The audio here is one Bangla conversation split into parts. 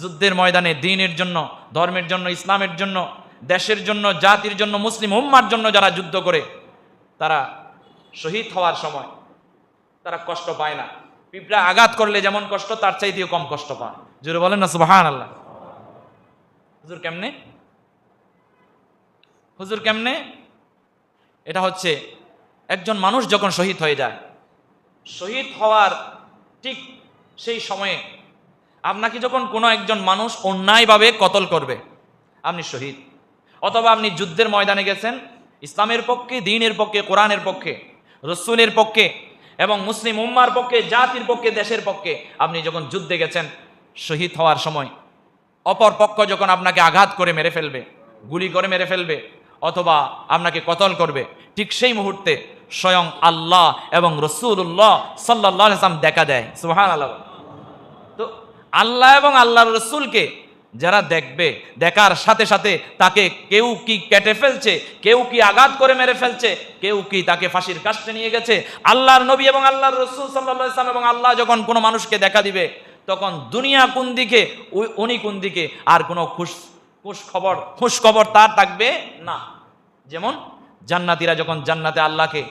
যুদ্ধের ময়দানে দিনের জন্য, ধর্মের জন্য, ইসলামের জন্য, দেশের জন্য, জাতির জন্য, মুসলিম উম্মার জন্য যারা যুদ্ধ করে, তারা শহীদ হওয়ার সময় তারা কষ্ট পায় না। পিঁপড়া আঘাত করলে যেমন কষ্ট, তার চাইতেও কম কষ্ট পায়। জোরে বলেন না সুবাহান আল্লাহ হুজুর কেমনে? হুজুর কেমনে? এটা হচ্ছে, একজন মানুষ যখন শহীদ হয়ে যায়, শহীদ হওয়ার ঠিক সেই সময়ে আপনাকে যখন কোনো একজন মানুষ অন্যায়ভাবে কতল করবে, আপনি শহীদ। অথবা আপনি যুদ্ধের ময়দানে গেছেন, ইসলামের পক্ষে, দিনের পক্ষে, কোরআনের পক্ষে, রসুলের পক্ষে এবং মুসলিম উম্মার পক্ষে, জাতির পক্ষে, দেশের পক্ষে আপনি যখন যুদ্ধে গেছেন, শহীদ হওয়ার সময় অপর পক্ষ যখন আপনাকে আঘাত করে মেরে ফেলবে, গুলি করে মেরে ফেলবে, অথবা আপনাকে কতল করবে, ঠিক সেই মুহূর্তে স্বয়ং আল্লাহ এবং রসুল্লাহ সাল্লাহ ইসলাম দেখা দেয়। সুহান আল্লাহ তো আল্লাহ এবং আল্লাহর রসুলকে যারা দেখবে, দেখার সাথে সাথে তাকে কেউ কি কেটে ফেলছে, কেউ কি আঘাত করে মেরে ফেলছে, কেউ কি তাকে ফাঁসির কাস্টে নিয়ে গেছে, আল্লাহর নবী এবং আল্লাহর রসুল ইসলাম এবং আল্লাহ যখন কোনো মানুষকে দেখা দিবে, তখন দুনিয়া কোন দিকে উনি কোন দিকে, আর কোনো খুশ খুশ খবর খুশ খবর তার থাকবে না। যেমন জান্নাতীরা যখন জান্নাতে আল্লাহকে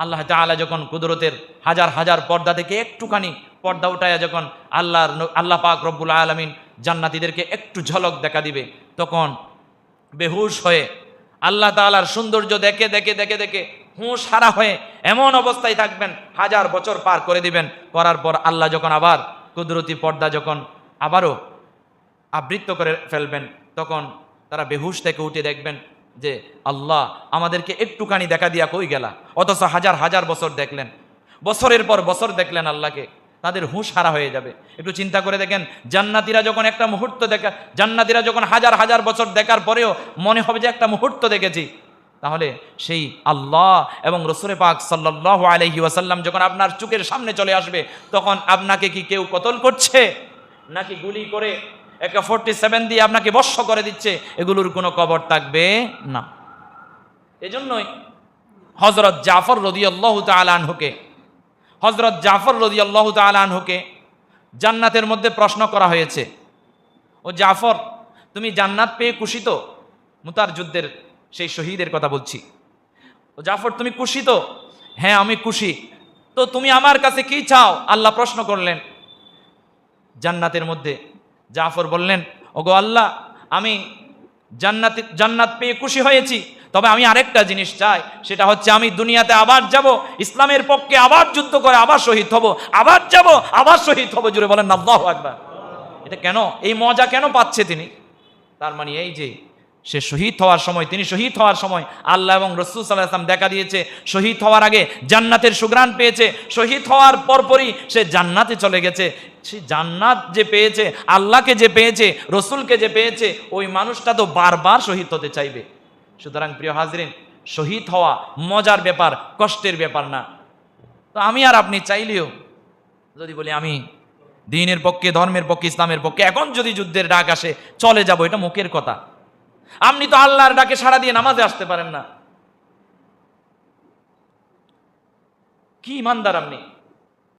আল্লাহ তাআলা যখন কুদরতের হাজার হাজার পর্দা থেকে একটুখানি পর্দা উঠায়া যখন আল্লাহর ন- আল্লাহ পাক রব্বুল আলমিন জান্নাতীদেরকে একটু ঝলক দেখা দিবে, তখন বেহুশ হয়ে আল্লাহ তাআলার সৌন্দর্য দেখে দেখে দেখে দেখে হুঁশ হারা হয়ে এমন অবস্থায় থাকবেন, হাজার বছর পার করে দিবেন। করার পর আল্লাহ যখন আবার কুদরতি পর্দা যখন আবারও আবৃত্ত করে ফেলবেন, তখন তারা বেহুশ থেকে উঠে দেখবেন যে আল্লাহ আমাদেরকে একটুখানি দেখা দিয়া কই গেলা? অথচ হাজার হাজার বছর দেখলেন। বছরের পর বছর দেখলেন আল্লাহকে। তাদের হুঁশ হারা হয়ে যাবে। একটু চিন্তা করে দেখেন, জান্নাতিরা যখন একটা মুহূর্ত দেখা, জান্নাতিরা যখন হাজার হাজার বছর দেখার পরেও মনে হবে যে একটা মুহূর্ত দেখেছি, তাহলে সেই আল্লাহ এবং রসুরে পাক সাল্লাহ আলহি ওয়াসাল্লাম যখন আপনার চোখের সামনে চলে আসবে, তখন আপনাকে কি কেউ কতল করছে? নাকি গুলি করে একে ফোরটি সেভেন দিয়ে আপনাকে বর্ষ করে দিচ্ছে, এগুলোর কোনো কবর থাকবে না। এজন্যই হজরত জাফর রদি আল্লাহ তালানহুকে হজরত জাফর রদি আল্লাহ তালানহুকে জান্নাতের মধ্যে প্রশ্ন করা হয়েছে, ও জাফর, তুমি জান্নাত পেয়ে খুশি তো? মুতার যুদ্ধের সেই শহীদের কথা বলছি। ও জাফর, তুমি খুশি তো? হ্যাঁ আমি খুশি। তো তুমি আমার কাছে কি চাও? আল্লাহ প্রশ্ন করলেন। জান্নাতের মধ্যে জাফর বললেন, ওগো আল্লাহ, আমি জান্নাত জান্নাত পেয়ে খুশি হয়েছি। তবে আমি আরেকটা জিনিস চাই, সেটা হচ্ছে আমি দুনিয়াতে আবার যাব, ইসলামের পক্ষে আবার যুদ্ধ করে আবার শহীদ হব, আবার যাব, আবার শহীদ হব। জুড়ে বলেন, আল্লাহু একবার এটা কেন? এই মজা কেন পাচ্ছে তিনি? তার মানে এই যে সে শহীদ হওয়ার সময়, তিনি শহীদ হওয়ার সময় আল্লাহ এবং রসুল সাল্লাহ আসলাম দেখা দিয়েছে, শহীদ হওয়ার আগে জান্নাতের সুগ্রাণ পেয়েছে, শহীদ হওয়ার পরপরই সে জান্নাতে চলে গেছে। সে জান্নাত যে পেয়েছে, আল্লাহকে যে পেয়েছে, রসুলকে যে পেয়েছে, ওই মানুষটা তো বারবার শহীদ হতে চাইবে। সুতরাং প্রিয় হাজরিন, শহীদ হওয়া মজার ব্যাপার, কষ্টের ব্যাপার না। তো আমি আর আপনি চাইলেও, যদি বলি আমি, দিনের পক্ষে, ধর্মের পক্ষে, ইসলামের পক্ষে, এখন যদি যুদ্ধের ডাক আসে, চলে যাব, এটা মুখের কথা। আপনি তো আল্লাহর ডাকে সাড়া দিয়ে নামাজে আসতে পারেন না। কি ইমানদার আপনি?